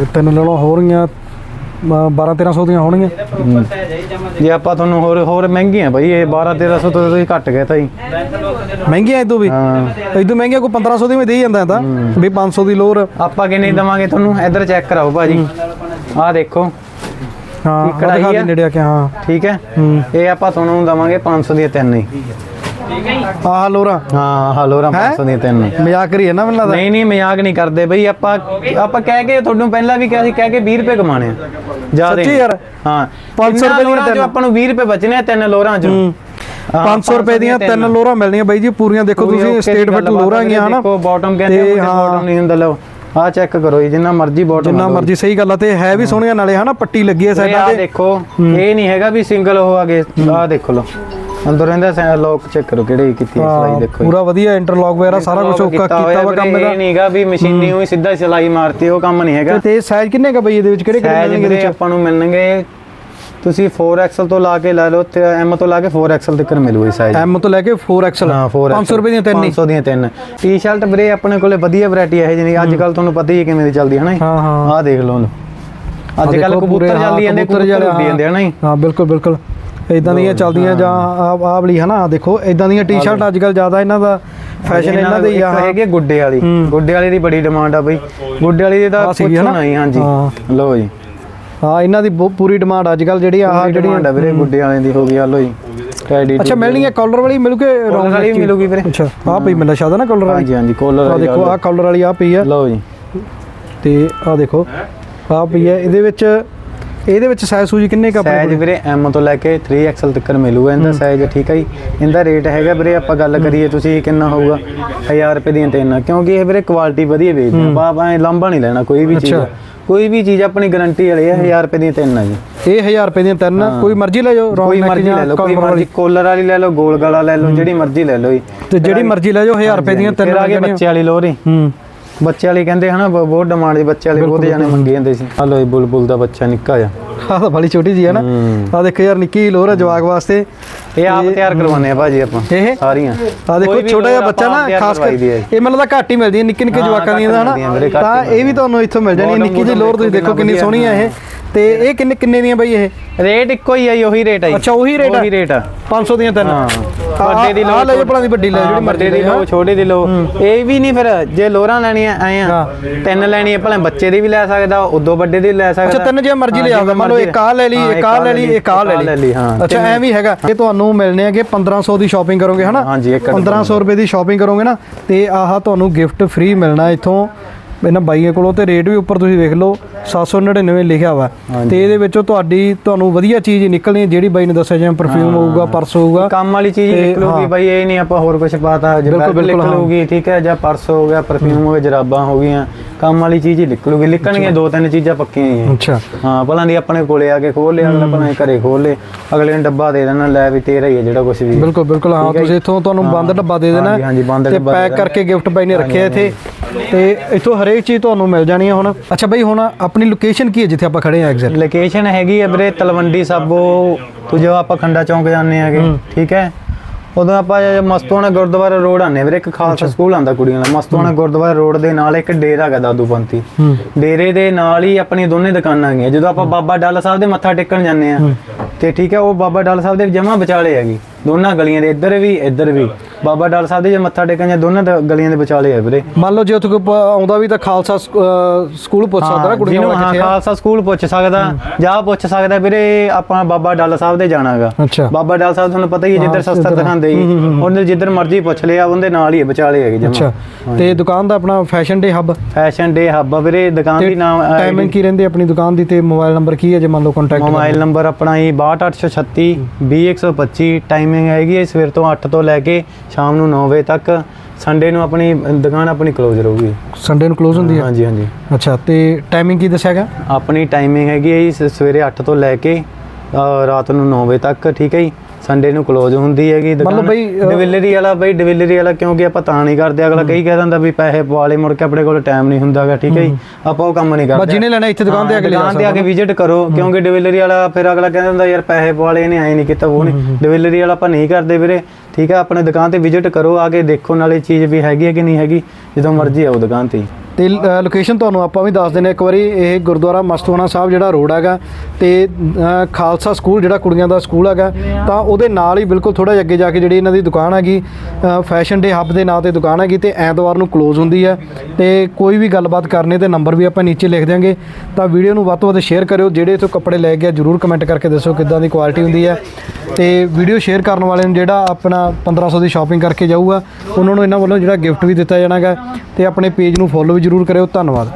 [SPEAKER 2] ਇਹ ਤਿੰਨ ਲੋੜਾ ਹੋ ਰਹੀਆਂ 12 1300 ਦੀਆਂ ਹੋਣਗੀਆਂ।
[SPEAKER 1] ਜੇ ਆਪਾਂ ਤੁਹਾਨੂੰ ਹੋਰ ਹੋਰ ਮਹਿੰਗੀਆਂ ਬਈ ਇਹ 12 1300 ਤੋਂ ਤੁਸੀਂ ਘੱਟ ਗਏ ਤਾਂ ਜੀ
[SPEAKER 2] ਮਹਿੰਗੀਆਂ ਇਦੋਂ ਵੀ?
[SPEAKER 1] ਹਾਂ।
[SPEAKER 2] ਇਦੋਂ ਮਹਿੰਗੀਆਂ ਕੋਈ 1500 ਦੀ ਵੀ ਦੇ ਹੀ ਜਾਂਦਾ ਤਾਂ ਵੀ 500 ਦੀ ਲੋਰ
[SPEAKER 1] ਆਪਾਂ ਕਿੰਨੇ ਦਵਾਂਗੇ ਤੁਹਾਨੂੰ? ਇੱਧਰ ਚੈੱਕ ਕਰਾਓ ਭਾਜੀ। ਆਹ ਦੇਖੋ।
[SPEAKER 2] ਹਾਂ
[SPEAKER 1] ਕਢਾਈ
[SPEAKER 2] ਦੇ
[SPEAKER 1] ਆ?
[SPEAKER 2] ਨੇੜੇ ਆ ਕੇ ਹਾਂ।
[SPEAKER 1] ਠੀਕ ਹੈ।
[SPEAKER 2] ਹੂੰ।
[SPEAKER 1] ਇਹ ਆਪਾਂ ਤੁਹਾਨੂੰ ਦਵਾਂਗੇ 500 ਦੀਆਂ ਤਿੰਨ ਹੀ।
[SPEAKER 2] ਆਹ ਲੋਰਾ।
[SPEAKER 1] ਹਾਂ ਹਲੋਰਾ
[SPEAKER 2] ਹੈਂ?
[SPEAKER 1] 500 ਦੀਆਂ ਤਿੰਨ।
[SPEAKER 2] ਮਜ਼ਾਕ ਕਰੀਏ ਨਾ ਮੈਨੂੰ ਲੱਗਦਾ।
[SPEAKER 1] ਨਹੀਂ ਨਹੀਂ ਮਜ਼ਾਕ ਨਹੀਂ ਕਰਦੇ ਬਈ ਆਪਾਂ ਆਪਾਂ ਕਹਿ ਕੇ ਤੁਹਾਨੂੰ ਪਹਿਲਾਂ ਵੀ ਕਿਹਾ ਸੀ ਕਹਿ ਕੇ 20 ਰੁਪਏ ਕਮਾਣੇ ਆ। ਜ਼ਿਆਦਾ
[SPEAKER 2] ਸੱਚੀ ਯਾਰ?
[SPEAKER 1] ਹਾਂ।
[SPEAKER 2] 500 ਰੁਪਏ ਦੀਆਂ ਤਿੰਨ।
[SPEAKER 1] ਜੋ ਆਪਾਂ ਨੂੰ 20 ਰੁਪਏ ਬਚਨੇ ਆ ਤਿੰਨ ਲੋਰਾਂ ਚੋਂ।
[SPEAKER 2] ਹੂੰ।
[SPEAKER 1] ਹਾਂ,
[SPEAKER 2] 500 ਰੁਪਏ ਦੀਆਂ ਤਿੰਨ ਲੋਰਾ ਮਿਲਣੀਆਂ ਬਾਈ ਜੀ ਪੂਰੀਆਂ ਦੇਖੋ
[SPEAKER 1] ਪੂਰੀ
[SPEAKER 2] ਤੁਸੀਂ
[SPEAKER 1] okay
[SPEAKER 2] ਸਟੇਟ
[SPEAKER 1] ਦੀ ਗੱਲਬਾਤ
[SPEAKER 2] ਲੋਰਾ
[SPEAKER 1] ਆ
[SPEAKER 2] ਗਈਆਂ ਹਨਾ?
[SPEAKER 1] ਦੇਖੋ ਬਾਟਮ ਕਹਿੰਦੇ
[SPEAKER 2] ਤੇ
[SPEAKER 1] ਆ
[SPEAKER 2] ਹਾਂ।
[SPEAKER 1] ਬਾਟਮ ਨਹੀਂ ਹੁੰਦਾ ਲਓ। ਆਹ ਚੈੱਕ ਕਰੋ ਜੀ ਜਿੰਨਾ ਮਰਜ਼ੀ ਬਾਟਮ
[SPEAKER 2] ਜਿੰਨਾ ਮਰਜ਼ੀ ਸਹੀ ਗੱਲ ਆ ਤੇ ਹੈ ਵੀ ਸੋਹਣੀਆਂ ਨਾਲੇ ਹਨਾ? ਪੱਟੀ ਲੱਗੀ ਹੈ ਸਾਈਡਾਂ ਤੇ।
[SPEAKER 1] ਦੇਖੋ ਇਹ ਨਹੀਂ ਹੈਗਾ ਵੀ ਸਿੰਗਲ ਉਹ ਆਗੇ ਆਹ ਦੇਖੋ ਲਓ। ਅੰਦਰ ਰਹਿੰਦਾ ਲੋਕ ਚੈੱਕ ਕਰੋ ਕਿਹੜੀ ਕੀਤੀ ਹੈ ਸਲਾਈ ਦੇਖੋ।
[SPEAKER 2] ਪੂਰਾ ਵਧੀਆ ਇੰਟਰਲੌਕ ਵਗੈਰਾ ਸਾਰਾ ਕੁਝ ਓਕਾ ਕੀਤਾ
[SPEAKER 1] ਹੋਇਆ
[SPEAKER 2] ਵਾ ਕੰਮ
[SPEAKER 1] ਇਹ
[SPEAKER 2] ਇਹਦਾ
[SPEAKER 1] ਨਹੀਂਗਾ ਵੀ ਮਸ਼ੀਨੀ ਹੋਈ ਸਿੱਧਾ ਸਿਲਾਈ ਮਾਰਤੀ ਉਹ ਕੰਮ ਨਹੀਂ ਹੈਗਾ।
[SPEAKER 2] ਤੇ ਸਾਈਜ਼ ਕਿੰਨੇ ਕਾ ਬਈ ਇਹਦੇ ਵਿੱਚ? ਕਿਹੜੇ ਕਿਹੜੇ ਮਿਲਣਗੇ ਇਹਦੇ
[SPEAKER 1] ਆਪਾਂ ਨੂੰ ਮਿਲਣਗੇ। ਤੁਸੀਂ 4XL ਤੋਂ ਲਾ ਕੇ ਲੈ ਲਓ ਤੇ M ਤੋਂ ਲਾ ਕੇ 4XL ਤੱਕ ਮਿਲੂ ਇਹ ਸਾਈਜ਼
[SPEAKER 2] ਐਮ ਤੋਂ ਲੈ ਕੇ 4XL
[SPEAKER 1] ਹਾਂ 4
[SPEAKER 2] 500 ਰੁਪਏ ਦੀਆਂ ਤਿੰਨ ਹੀ।
[SPEAKER 1] 500 ਦੀਆਂ ਤਿੰਨ। ਟੀ-ਸ਼ਰਟ ਵੀਰੇ ਆਪਣੇ ਕੋਲੇ ਵਧੀਆ ਵੈਰਾਈਟੀ ਹੈ ਜਿਹਨੀ ਅੱਜ ਕੱਲ ਤੁਹਾਨੂੰ ਪਤਾ ਹੀ ਹੈ ਕਿਵੇਂ ਦੀ ਚੱਲਦੀ ਹੈ ਨਾ
[SPEAKER 2] ਹਾਂ ਹਾਂ।
[SPEAKER 1] ਆਹ ਦੇਖ ਲਓ ਅੱਜ ਕੱਲ ਕਬੂਤਰ
[SPEAKER 2] ਹਾਂ,
[SPEAKER 1] ਚੱਲੀ ਜਾਂਦੇ
[SPEAKER 2] ਕਬੂਤਰ
[SPEAKER 1] ਜਾਂਦੇ ਹਨਾ
[SPEAKER 2] ਹਾਂ ਬਿਲਕੁਲ ਬਿਲਕੁਲ। ਇਦਾਂ ਦੀਆਂ ਚੱਲਦੀਆਂ ਜਾਂ ਆਹ ਆਹ ਵਾਲੀ ਹਨਾ? ਆਹ ਦੇਖੋ ਇਦਾਂ ਦੀਆਂ ਟੀ-ਸ਼ਰਟ ਅੱਜ ਕੱਲ ਜ਼ਿਆਦਾ ਇਹਨਾਂ ਦਾ ਫੈਸ਼ਨ ਇਹਨਾਂ ਦੇ ਹੀ ਆ।
[SPEAKER 1] ਇੱਕ ਹੈਗੀ ਆ ਗੁੱਡੇ ਵਾਲੀ।
[SPEAKER 2] ਹੂੰ।
[SPEAKER 1] ਗੁੱਡੇ ਵਾਲੀ ਦੀ ਬੜੀ ਡਿਮਾਂਡ ਆ ਬਈ। ਗੁੱਡੇ ਵਾਲੀ ਦੀ ਤਾਂ
[SPEAKER 2] ਆਹ ਸੀਗੀ
[SPEAKER 1] ਪੁੱਛੋ
[SPEAKER 2] ਹਨਾ?
[SPEAKER 1] ਨਹੀਂ ਹਾਂਜੀ।
[SPEAKER 2] ਹਾਂ।
[SPEAKER 1] ਲਓ ਜੀ।
[SPEAKER 2] ਹਾਂ ਇਹਨਾਂ ਦੀ ਬਹੁਤ ਪੂਰੀ ਡਿਮਾਂਡ ਅੱਜ ਕੱਲ ਜਿਹੜੀ ਆਹ
[SPEAKER 1] ਆਹ
[SPEAKER 2] ਜਿਹੜੀਆਂ
[SPEAKER 1] ਡਿਮਾਂਡ ਆ ਵੀਰੇ ਗੁੱਡੇ ਵਾਲੇ ਦੀ ਹੋ ਗਈ ਆ ਲਓ ਜੀ। ਟੈਡੀ
[SPEAKER 2] ਅੱਛਾ ਮਿਲਣੀਆਂ ਕਾਲਰ ਵਾਲੀ ਮਿਲੂਗੇ ਰੌਂਗ
[SPEAKER 1] ਵਾਲੀ ਵੀ ਮਿਲੂਗੀ ਵੀਰੇ।
[SPEAKER 2] ਅੱਛਾ ਆਹ ਪਈ ਮਿਲਦਾ ਸ਼ਾਦਾ ਨਾ ਕਾਲਰ ਵਾਲੀ।
[SPEAKER 1] ਹਾਂਜੀ ਹਾਂਜੀ ਕੋਲਰ
[SPEAKER 2] ਆਹ ਦੇਖੋ ਆਹ ਕਾਲਰ ਵਾਲੀ ਆ ਪਈ ਆ।
[SPEAKER 1] ਲਓ ਜੀ।
[SPEAKER 2] ਤੇ ਆਹ ਦੇਖੋ ਆਹ ਪਈ ਆ। ਇਹਦੇ ਵਿੱਚ ਇਹਦੇ ਵਿੱਚ ਸਾਈਜ਼ ਸੂਜੀ ਕਿੰਨੇ ਕਾ
[SPEAKER 1] ਸਾਈਜ਼ ਵੀਰੇ M ਤੋਂ ਲੈ ਕੇ 3XL ਤੱਕ ਮਿਲੂਗਾ ਇਹਦਾ ਸਾਈਜ਼ ਠੀਕ ਹੈ ਜੀ? ਇਹਦਾ ਰੇਟ ਹੈਗਾ ਵੀਰੇ ਆਪਾਂ ਗੱਲ ਕਰੀਏ ਤੁਸੀਂ ਕਿੰਨਾ ਹੋਊਗਾ? 1000 ਰੁਪਏ ਦੀਆਂ ਤਿੰਨ ਕਿਉਂਕਿ ਇਹ ਵੀਰੇ ਕੁਆਲਿਟੀ ਵਧੀਆ ਵੇਚਦੇ ਆ। ਆਪਾਂ ਐ ਲੰਬਾ ਨਹੀਂ ਲੈਣਾ ਕੋਈ ਵੀ ਚੀਜ਼। ਕੋਈ ਵੀ ਚੀਜ਼ ਆਪਣੀ ਗਾਰੰਟੀ ਵਾਲੀ ਹੈ। 1000 ਰੁਪਏ ਦੀਆਂ ਤਿੰਨ ਆ ਜੀ।
[SPEAKER 2] ਇਹ 1000 ਰੁਪਏ ਦੀਆਂ ਤਿੰਨ ਕੋਈ ਮਰਜ਼ੀ ਲੈ ਜਾਓ
[SPEAKER 1] ਕੋਈ ਮਰਜ਼ੀ ਲੈ ਲਓ ਕੋਈ ਮਰਜ਼ੀ ਕੋਲਰ ਵਾਲੀ ਲੈ ਲਓ ਗੋਲ ਗਲਾ ਲੈ ਲਓ ਜਿਹੜੀ ਮਰਜ਼ੀ ਲੈ ਲਓ ਜੀ।
[SPEAKER 2] ਤੇ ਜਿਹੜੀ ਮਰਜ਼ੀ ਲੈ ਜਾਓ 1000 ਰੁਪਏ ਦੀਆਂ ਤਿੰਨ
[SPEAKER 1] ਆ ਗਏ। ਬੱਚੇ ਵਾਲੀ ਲੋਰੀ।
[SPEAKER 2] ਹੂੰ।
[SPEAKER 1] ਬੱਚੇ ਵਾਲੀ ਕਹਿੰਦੇ ਹਨਾ ਬ- ਬਹੁਤ ਡਿਮਾਂਡ ਦੀ ਬੱਚੇ ਵਾਲੇ ਬਹੁਤ ਜਾਣੇ ਮੰਗੇ ਜਾਂਦੇ ਸੀ। ਹਲੋ ਜੀ ਬੁਲਬੁਲ ਦਾ ਬੱਚਾ ਨਿੱਕਾ ਜਿਹਾ।
[SPEAKER 2] ਆਹ ਤਾਂ ਬੜੀ ਛੋਟੀ ਜੀ ਹੈ ਨਾ।
[SPEAKER 1] ਹੂੰ।
[SPEAKER 2] ਆਹ ਦੇਖੋ ਯਾਰ ਨਿੱਕੀ ਲੋਰ ਆ ਜਵਾਕ ਵਾਸਤੇ।
[SPEAKER 1] ਇਹ ਆਪ ਤਿਆਰ ਕਰਵਾਉਂਦੇ ਆ ਭਾਜੀ ਆਪਾਂ
[SPEAKER 2] ਇਹ?
[SPEAKER 1] ਸਾਰੀਆਂ।
[SPEAKER 2] ਆ ਦੇਖੋ
[SPEAKER 1] ਕੋਈ ਵੀ
[SPEAKER 2] ਛੋਟਾ ਜਿਹਾ
[SPEAKER 1] ਲੋਰ
[SPEAKER 2] ਬੱਚਾ
[SPEAKER 1] ਆਪਾਂ
[SPEAKER 2] ਨਾ
[SPEAKER 1] ਤਿਆਰ
[SPEAKER 2] ਖਾਸ ਕਰ
[SPEAKER 1] ਕਰਵਾਈ ਦੀ ਹੈ।
[SPEAKER 2] ਇਹ ਮਤਲਬ ਘੱਟ ਹੀ ਮਿਲਦੀਆਂ ਨਿੱਕੇ ਨਿੱਕੇ
[SPEAKER 1] ਹਾਂ,
[SPEAKER 2] ਜਵਾਕਾਂ ਦੀਆਂ
[SPEAKER 1] ਘੱਟ
[SPEAKER 2] ਦਾ ਹਨਾ।
[SPEAKER 1] ਮਿਲਦੀਆਂ ਵੀਰੇ, ਘੱਟ
[SPEAKER 2] ਤਾਂ
[SPEAKER 1] ਹੀ
[SPEAKER 2] ਇਹ ਵੀ ਤੁਹਾਨੂੰ ਇੱਥੋਂ ਮਿਲ ਜਾਣੀ
[SPEAKER 1] Bottom
[SPEAKER 2] ਨਿੱਕੀ ਜਿਹੀ ਲੋਰ ਤੁਸੀਂ
[SPEAKER 1] ਦੇਖੋ
[SPEAKER 2] ਕਿੰਨੀ ਸੋਹਣੀ ਆ ਇਹ। ਤੇ ਇਹ ਕਿੰਨੇ ਕਿੰਨੇ ਦੀਆਂ ਬਾਈ ਇਹ?
[SPEAKER 1] ਰੇਟ ਇੱਕੋ ਹੀ ਆ ਜੀ ਉਹੀ ਰੇਟ ਆ ਜੀ।
[SPEAKER 2] ਅੱਛਾ ਉਹੀ ਰੇਟ ਆ?
[SPEAKER 1] ਉਹੀ ਰੇਟ ਆ।
[SPEAKER 2] 500 ਦੀਆਂ ਤਿੰਨ।
[SPEAKER 1] ਹਾਂ।
[SPEAKER 2] ਵੱਡੇ ਦੀ ਲਓ ਲੈ ਜਾਓ ਭਲਾ ਦੀ ਵੱਡੀ ਲੈ ਜਿਹੜੀ ਮਰਜ਼ੀ
[SPEAKER 1] ਦੀ ਲਓ ਛੋਟੇ ਦੀ ਲਓ। ਇਹ ਵੀ ਨਹੀਂ ਫਿਰ ਜੇ ਲੋਰਾਂ ਲੈਣੀਆਂ ਆਏ ਆ। ਤਿੰਨ ਲੈਣੀਆਂ ਭਲੇ ਬੱਚੇ ਦੀ ਵੀ ਲੈ ਸਕਦਾ ਉਦੋਂ ਵੱਡੇ ਦੀ ਲੈ ਸਕਦਾ।
[SPEAKER 2] ਅੱਛਾ ਤਿੰਨ ਜੇ ਮਰਜ਼ੀ ਲੈ ਆਉਂਦਾ ਮੰਨ ਲਓ ਇੱਕ ਆਹ ਲੈ ਲਈ ਇੱਕ ਆਹ ਲੈ ਲਈ ਇੱਕ ਆਹ ਲੈ ਲਈ।
[SPEAKER 1] ਹਾਂ
[SPEAKER 2] ਅੱਛਾ ਐ ਵੀ ਹੈਗਾ ਇਹ ਤੁਹਾਨੂੰ ਮਿਲਨੇ ਆਗੇ 1500 ਦੀ ਸ਼ਾਪਿੰਗ ਕਰੋਗੇ ਹਨਾ?
[SPEAKER 1] ਹਾਂਜੀ, ਇੱਕ
[SPEAKER 2] 1500 ਰੁਪਏ ਦੀ ਸ਼ਾਪਿੰਗ ਕਰੋਗੇ ਨਾ ਤੇ ਆਹ ਤੁਹਾਨੂੰ ਗਿਫਟ ਫ੍ਰੀ ਮਿਲਣਾ ਇੱਥੋਂ। ਇਹਨਾਂ ਬਾਈਆਂ ਕੋਲੋਂ ਤੇ ਰੇਟ ਵੀ ਉੱਪਰ ਤੁਸੀਂ ਵੇਖ ਲਓ 799 ਲਿਖਿਆ ਵਾ ਤੇ ਇਹਦੇ ਵਿੱਚੋਂ ਤੁਹਾਡੀ ਤੁਹਾਨੂੰ ਵਧੀਆ ਚੀਜ਼ ਨਿਕਲਣੀ ਹੈ ਜਿਹੜੀ ਬਾਈ ਨੇ ਦੱਸਿਆ ਜਿਵੇਂ ਪਰਫਿਊਮ ਹੋਊਗਾ ਪਰਸ ਹੋਊਗਾ
[SPEAKER 1] ਕੰਮ ਵਾਲੀ ਚੀਜ਼ ਨਿਕਲੂਗੀ। ਬਾਈ ਇਹ ਨਹੀਂ ਆਪਾਂ ਹੋਰ ਕੁਝ ਪਾਤਾ ਜੇ
[SPEAKER 2] ਬਿਲਕੁਲ,
[SPEAKER 1] ਬੈਗ
[SPEAKER 2] ਬਿਲਕੁਲ, ਹਾਂ।
[SPEAKER 1] ਨਿਕਲੂਗੀ ਠੀਕ ਹੈ ਜਾਂ ਪਰਸ ਹੋ ਗਿਆ ਪਰਫਿਊਮ ਹੋ ਗਿਆ ਜਰਾਬਾਂ ਹੋ ਗਈਆਂ ਕੰਮ ਵਾਲੀ ਚੀਜ਼ ਹੀ ਨਿਕਲੂਗੀ। ਲਿਖਣਗੀਆਂ ਦੋ ਤਿੰਨ ਚੀਜ਼ਾਂ ਪੱਕੀਆਂ ਹੀ ਆ
[SPEAKER 2] ਅੱਛਾ।
[SPEAKER 1] ਹਾਂ ਭਲਾਂ ਦੀ ਆਪਣੇ ਕੋਲੇ ਆ ਕੇ ਖੋਲ ਲਿਆ ਅਗਲਾ ਭਲਾਂ ਘਰੇ ਖੋਲ ਲੇ। ਅਗਲੇ ਨੂੰ ਡੱਬਾ ਦੇ ਦੇਣਾ ਲੈ ਵੀ ਤੇਰਾ ਹੀ ਹੈ ਜਿਹੜਾ ਕੁਝ ਵੀ।
[SPEAKER 2] ਬਿਲਕੁਲ ਬਿਲਕੁਲ। ਹਾਂ ਤੁਸੀਂ ਇੱਥੋਂ ਤੁਹਾਨੂੰ ਬੰਦ ਡੱਬਾ ਦੇ ਦੇਣਾ
[SPEAKER 1] ਹਾਂਜੀ, ਬੰਦ
[SPEAKER 2] ਤੇ
[SPEAKER 1] ਡੱਬਾ
[SPEAKER 2] ਪੈਕ
[SPEAKER 1] ਦੇ
[SPEAKER 2] ਕਰਕੇ ਗਿਫਟ ਬਾਈ ਨੇ ਰੱਖਿਆ ਇੱਥੇ। ਤੇ ਇੱਥੋਂ ਹਰੇਕ ਚੀਜ਼ ਤੁਹਾਨੂੰ ਮਿਲ ਜਾਣੀ ਹੈ ਹੁਣ। ਅੱਛਾ ਬਾਈ ਹੁਣ ਆਪਣੀ ਲੋਕੇਸ਼ਨ ਕੀ ਹੈ ਜਿੱਥੇ ਆਪਾਂ ਖੜੇ ਆ ਐਗਜ਼ੈਕਟ?
[SPEAKER 1] ਲੋਕੇਸ਼ਨ ਹੈਗੀ ਹੈ ਵੀਰੇ ਤਲਵੰਡੀ ਸਾਬੋ ਤੋਂ ਜੋ ਆਪਾਂ ਖੰਡਾ ਚੌਂਕ ਜਾਂਦੇ ਆਗੇ ਠੀਕ ਹੈ? ਉਦੋਂ ਆਪਾਂ ਮਸਤੋਣਾ ਗੁਰਦੁਆਰਾ ਰੋਡ ਆਨੇ ਵੀਰੇ ਇੱਕ ਖਾਲਸਾ ਸਕੂਲ ਆਂਦਾ ਕੁੜੀਆਂ ਦਾ। ਮਸਤੋਣਾ ਗੁਰਦੁਆਰਾ ਰੋਡ ਦੇ ਨਾਲ ਇੱਕ ਡੇਰਾ ਹੈਗਾ ਦਾਦੂ ਪੰਥੀ।
[SPEAKER 2] ਹੂੰ।
[SPEAKER 1] ਡੇਰੇ ਦੇ ਨਾਲ ਹੀ ਆਪਣੀ ਦੋਨੇ ਦੁਕਾਨਾਂ ਹੈਗੀਆਂ। ਜਦੋਂ ਆਪਾਂ ਬਾਬਾ ਡੱਲ ਸਾਹਿਬ ਦੇ ਮੱਥਾ ਟੇਕਣ ਜਾਂਦੇ ਆ ਤੇ ਠੀਕ ਹੈ ਉਹ ਬਾਬਾ ਡੱਲ ਸਾਹਿਬ ਦੇ ਜਮਾ ਵਿਚਾਲੇ ਹੈਗੀ। ਦੋਨਾਂ ਗਲੀਆਂ ਦੇ ਇੱਧਰ ਵੀ ਇੱਧਰ ਵੀ। ਬਾਬਾ ਡੱਲ ਸਾਹਿਬ ਦੇ ਜੇ ਮੱਥਾ ਟੇਕਣ ਜਾਂ ਦੋਨਾਂ ਦ- ਗਲੀਆਂ ਦੇ ਵਿਚਾਲੇ ਹੈ ਵੀਰੇ।
[SPEAKER 2] ਮੰਨ ਲਓ ਜੇ ਉੱਥੇ ਕੋਈ ਪ- ਆਉਂਦਾ ਵੀ ਤਾਂ ਖਾਲਸਾ ਸਕ- ਅਹ ਸਕੂਲ ਪੁੱਛ ਸਕਦਾ ਨਾ ਕੁੜੀਆਂ
[SPEAKER 1] ਜਿਹਨੂੰ
[SPEAKER 2] ਵਾਲਾ
[SPEAKER 1] ਹਾਂ
[SPEAKER 2] ਕਿੱਥੇ ਆ।
[SPEAKER 1] ਖਾਲਸਾ ਸਕੂਲ ਪੁੱਛ ਸਕਦਾ ਜਾਂ ਪੁੱਛ ਸਕਦਾ ਵੀਰੇ ਆਪਾਂ ਬਾਬਾ ਡੱਲ ਸਾਹਿਬ ਦੇ ਜਾਣਾਗਾ।
[SPEAKER 2] ਅੱਛਾ।
[SPEAKER 1] ਬਾਬਾ ਡੱਲ ਸਾਹਿਬ ਤੁਹਾਨੂੰ ਪਤਾ ਹੀ ਹੈ ਜਿੱਧਰ ਸਸਤਾ ਦਿਖਾਉਂਦੇ ਹੀ ਉਹਨੇ ਜਿੱਧਰ ਮਰਜ਼ੀ ਪੁੱਛ ਲਿਆ ਉਹਦੇ ਨਾਲ ਹੀ ਹੈ, ਵਿਚਾਲੇ ਹੈਗੇ
[SPEAKER 2] ਅੱਛਾ।
[SPEAKER 1] ਜਮਾ
[SPEAKER 2] ਤੇ ਦੁਕਾਨ ਦਾ ਆਪਣਾ fashion day hub
[SPEAKER 1] fashion day hub ਆ ਵੀਰੇ ਦੁਕਾਨ ਦੀ ਨਾਮ
[SPEAKER 2] ਟਾਈਮਿੰਗ ਕੀ ਰਹਿੰਦੀ ਆਪਣੀ ਦੁਕਾਨ ਦੀ ਤੇ ਮੋਬਾਈਲ ਨੰਬਰ ਕੀ ਹੈ ਜੇ ਮੰਨ ਲਓ ਕੰਟੈਕਟ
[SPEAKER 1] ਮੋਬਾਈਲ ਨੰਬਰ ਆਪਣਾ ਹੀ। 62836 20125 ਟਾਈਮਿੰਗ ਹੈਗੀ ਹੈ ਸਵੇਰ ਤੋਂ 8 ਤੋਂ ਲੈ ਕੇ ਸ਼ਾਮ ਨੂੰ 9 ਵਜੇ ਤੱਕ। ਸੰਡੇ ਨੂੰ ਆਪਣੀ ਦੁਕਾਨ ਆਪਣੀ ਕਲੋਜ਼ ਰਹੂਗੀ।
[SPEAKER 2] ਸੰਡੇ ਨੂੰ ਕਲੋਜ਼ ਹੁੰਦੀ ਹੈ?
[SPEAKER 1] ਹਾਂਜੀ ਹਾਂਜੀ।
[SPEAKER 2] ਅੱਛਾ ਤੇ ਟਾਈਮਿੰਗ ਕੀ ਦੱਸਿਆ ਹੈਗਾ
[SPEAKER 1] ਆਪਣੀ ਟਾਈਮਿੰਗ ਹੈਗੀ ਹੈ ਜੀ ਸ- ਸਵੇਰੇ 8 ਤੋਂ ਲੈ ਕੇ ਅ, ਰਾਤ ਨੂੰ 9 ਵਜੇ ਤੱਕ ਠੀਕ ਹੈ ਜੀ। ਸੰਡੇ ਨੂੰ ਕਲੋਜ਼ ਹੁੰਦੀ ਹੈਗੀ ਦੁਕਾਨ।
[SPEAKER 2] ਬਈ, ਅ,
[SPEAKER 1] ਡਿਲੀਵਰੀ ਵਾਲਾ ਬਈ ਡਿਲੀਵਰੀ ਵਾਲਾ ਕਿਉਂਕਿ ਆਪਾਂ ਤਾਂ ਨਹੀਂ ਕਰਦੇ। ਅਗਲਾ ਕਈ ਕਹਿ ਦਿੰਦਾ ਵੀ ਪੈਸੇ ਪਵਾ ਲਏ ਮੁੜ ਕੇ ਆਪਣੇ ਕੋਲ ਟਾਈਮ ਨਹੀਂ ਹੁੰਦਾਗਾ ਠੀਕ ਹੈ ਜੀ? ਆਪਾਂ ਉਹ ਕੰਮ ਨਹੀਂ
[SPEAKER 2] ਬਸ
[SPEAKER 1] ਕਰਦੇ।
[SPEAKER 2] ਜਿਹਨੇ ਲੈਣਾ ਇੱਥੇ ਦੁਕਾਨ ਤੇ ਆ ਕੇ ਲੈ
[SPEAKER 1] ਦੁਕਾਨ ਤੇ ਆ ਕੇ ਵਿਜ਼ਿਟ ਕਰੋ ਕਿਉਂਕਿ ਡਿਲੀਵਰੀ ਵਾਲਾ ਫਿਰ ਅਗਲਾ ਕਹਿੰਦਾ ਹੁੰਦਾ ਯਾਰ ਪੈਸੇ ਪਵਾ ਲਏ ਨੇ ਆਏ ਨਹੀਂ ਕੀਤਾ ਉਹ ਨਹੀਂ। ਡਿਲੀਵਰੀ ਵਾਲਾ ਆਪਾਂ ਨਹੀਂ ਕਰਦੇ ਵੀਰੇ ਠੀਕ ਹੈ? ਆਪਣੇ ਦੁਕਾਨ ਤੇ ਵਿਜ਼ਿਟ ਕਰੋ ਆ ਕੇ ਦੇਖੋ ਨਾਲੇ ਚੀਜ਼ ਵੀ ਹੈਗੀ ਹੈ ਕਿ ਨਹੀਂ ਹੈਗੀ? ਜਦੋਂ ਮਰਜ਼ੀ ਆਓ ਦੁਕਾਨ ਤੇ
[SPEAKER 2] ਤੇ ਲੋਕੇਸ਼ਨ ਤੁਹਾਨੂੰ ਆਪਾਂ ਵੀ ਦੱਸ ਦਿੰਦੇ ਇੱਕ ਵਾਰੀ ਇਹ ਗੁਰਦੁਆਰਾ ਮਸਤਵਾਣਾ ਸਾਹਿਬ ਜਿਹੜਾ ਰੋਡ ਹੈਗਾ ਤੇ ਖਾਲਸਾ ਸਕੂਲ ਜਿਹੜਾ ਕੁੜੀਆਂ ਦਾ ਸਕੂਲ ਹੈਗਾ, ਤਾਂ ਉਹਦੇ ਨਾਲ ਹੀ ਬਿਲਕੁਲ ਥੋੜਾ ਜਿਹਾ ਅੱਗੇ ਜਾ ਕੇ ਜਿਹੜੀ ਇਹਨਾਂ ਦੀ ਦੁਕਾਨ ਹੈਗੀ ਫੈਸ਼ਨ ਡੇ ਹੱਬ ਦੇ ਨਾਂ ਤੇ ਦੁਕਾਨ ਹੈਗੀ ਤੇ ਐਤਵਾਰ ਨੂੰ ਕਲੋਜ਼ ਹੁੰਦੀ ਹੈ। ਤੇ ਕੋਈ ਵੀ ਗੱਲਬਾਤ ਕਰਨੀ ਤੇ ਨੰਬਰ ਵੀ ਆਪਾਂ ਨੀਚੇ ਲਿਖ ਦਿਆਂਗੇ। ਤਾਂ ਵੀਡੀਓ ਨੂੰ ਵੱਧ ਤੋਂ ਵੱਧ ਸ਼ੇਅਰ ਕਰਿਓ। ਜਿਹੜੇ ਇਥੋਂ ਕੱਪੜੇ ਲੈ ਗਿਆ ਜਰੂਰ ਕਮੈਂਟ ਕਰਕੇ ਦੱਸੋ ਕਿੱਦਾਂ ਦੀ ਕੁਆਲਿਟੀ ਹੁੰਦੀ ਹੈ। ਤੇ ਵੀਡੀਓ ਸ਼ੇਅਰ ਕਰਨ ਵਾਲੇ ਨੂੰ ਜਿਹੜਾ ਆਪਣਾ 1500 ਦੀ ਸ਼ਾਪਿੰਗ ਕਰਕੇ ਜਾਊਗਾ, ਉਹਨਾਂ ਨੂੰ ਇਹਨਾਂ ਵੱਲੋਂ ਜਿਹੜਾ ਗਿਫਟ ਵੀ ਦਿੱਤਾ ਜਾਣਾਗਾ। ਤੇ ਆਪਣੇ ਪੇਜ ਨੂੰ ਫੋਲੋ ਵੀ ਜਰੂਰ ਕਰਿਓ ਧੰਨਵਾਦ।